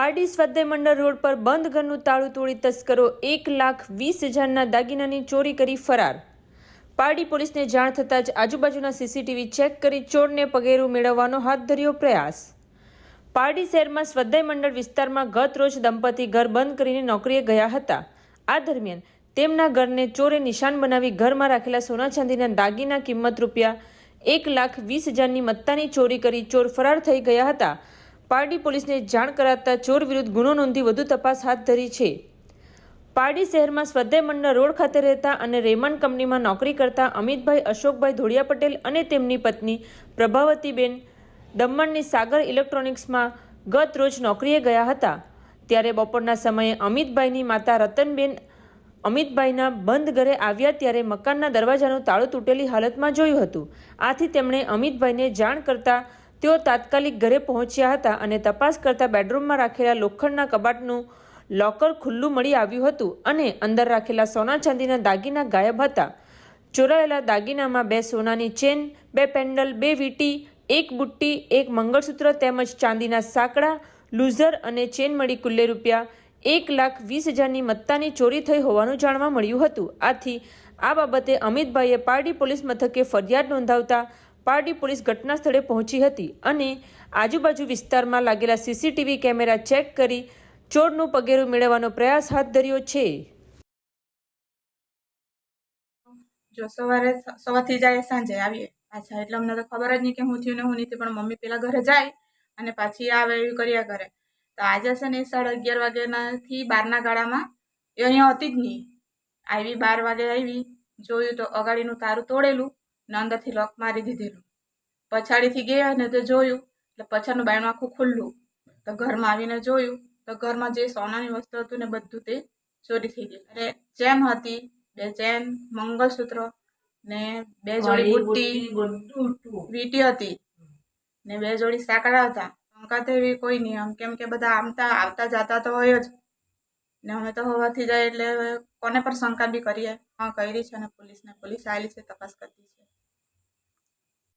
પારડી સ્વાધ્યાય મંડળ રોડ પર બંધ ઘરનું તાળું તોડી તસ્કરો એક લાખ વીસ હજારના દાગીનાની ચોરી કરી ફરાર. પારડી પોલીસને જાણ થતાં જ આજુબાજુના સીસીટીવી ચેક કરી ચોરને પગેરું મેળવવાનો હાથ ધર્યો પ્રયાસ. પારડી શહેરમાં સ્વાધ્યાય મંડળ વિસ્તારમાં ગત રોજ દંપતી ઘર બંધ કરીને નોકરીએ ગયા હતા. આ દરમિયાન તેમના ઘરને ચોરે નિશાન બનાવી ઘરમાં રાખેલા સોના ચાંદીના દાગીના કિંમત રૂપિયા એક લાખ વીસ હજારની મત્તાની ચોરી કરી ચોર ફરાર થઈ ગયા હતા. પારડી પોલીસને જાણ કરાતા ચોર વિરુદ્ધ ગુનો નોંધી વધુ તપાસ હાથ ધરી છે. પારડી શહેરમાં સ્વાધ્યાય મંડળ રોડ ખાતે રહેતા અને રેમન કંપનીમાં નોકરી કરતા અમિતભાઈ, અશોકભાઈ ધોળિયા પટેલ અને તેમની પત્ની પ્રભાવતીબેન દમણની સાગર ઇલેક્ટ્રોનિક્સમાં ગત રોજ નોકરીએ ગયા હતા. ત્યારે બપોરના સમયે અમિતભાઈની માતા રતનબેન અમિતભાઈના બંધ ઘરે આવ્યા ત્યારે મકાનના દરવાજાનું તાળું તૂટેલી હાલતમાં જોયું હતું. આથી તેમણે અમિતભાઈને જાણ કરતા તેઓ તાત્કાલિક ઘરે પહોંચ્યા હતા અને તપાસ કરતા બેડરૂમમાં રાખેલા લોખંડના કબાટનું લોકર ખુલ્લું મળી આવ્યું હતું અને અંદર રાખેલા સોના ચાંદીના દાગીના ગાયબ હતા. ચોરાયેલા દાગીનામાં બે સોનાની ચેન, બે પેન્ડલ, બે વીંટી, એક બુટ્ટી, એક મંગળસૂત્ર તેમજ ચાંદીના સાંકડા, લૂઝર અને ચેન મળી કુલ્લે રૂપિયા એક લાખ વીસ હજારની મત્તાની ચોરી થઈ હોવાનું જાણવા મળ્યું હતું. આથી આ બાબતે અમિતભાઈએ પારડી પોલીસ મથકે ફરિયાદ નોંધાવતા પારડી પોલીસ ઘટના સ્થળે પહોંચી હતી અને આજુબાજુ વિસ્તારમાં લાગેલા સીસીટીવી કેમેરા ચેક કરી ચોરનું પગેરું મેળવવાનો પ્રયાસ હાથ ધર્યો છે. જો સવારે સવારથી જાય સાંજે આવીએ. પાછા એટલે અમને તો ખબર જ નહીં કે હું થયું ને હું નહીં પણ મમ્મી પેલા ઘરે જાય અને પાછી આવે એવી કર્યા કરે. તો આજે છે ને સાડા અગિયાર વાગ્યાનાથી બારના ગાળામાં એ અહીંયા હતી જ નહીં. આવી બાર વાગે આવી, જોયું તો અગાડીનું તારું તોડેલું. ને અંદરથી લોક મારી દીધેલું. પછાડીથી ગયા ને તો જોયું એટલે પછાડનું બાયણું આખું ખુલ્લું. તો ઘરમાં આવીને જોયું તો ઘરમાં જે સોનાની વસ્તુ હતું ને બધું તે ચોરી થઈ ગઈ. અરે ચેન હતી બે ચેન મંગળસૂત્ર ને બે જોડી બુટ્ટી વીંટી હતી ને બે જોડી સાંકડા હતા. શંકા તો એવી કોઈ નહીં આમ કેમ કે બધા આમતા આવતા જતા તો હોય જ. ને અમે તો હોવાથી જાય એટલે કોને પર શંકા બી કરીએ. હા કરી છે ને પોલીસને પોલીસ આવેલી છે તપાસ કરતી છે.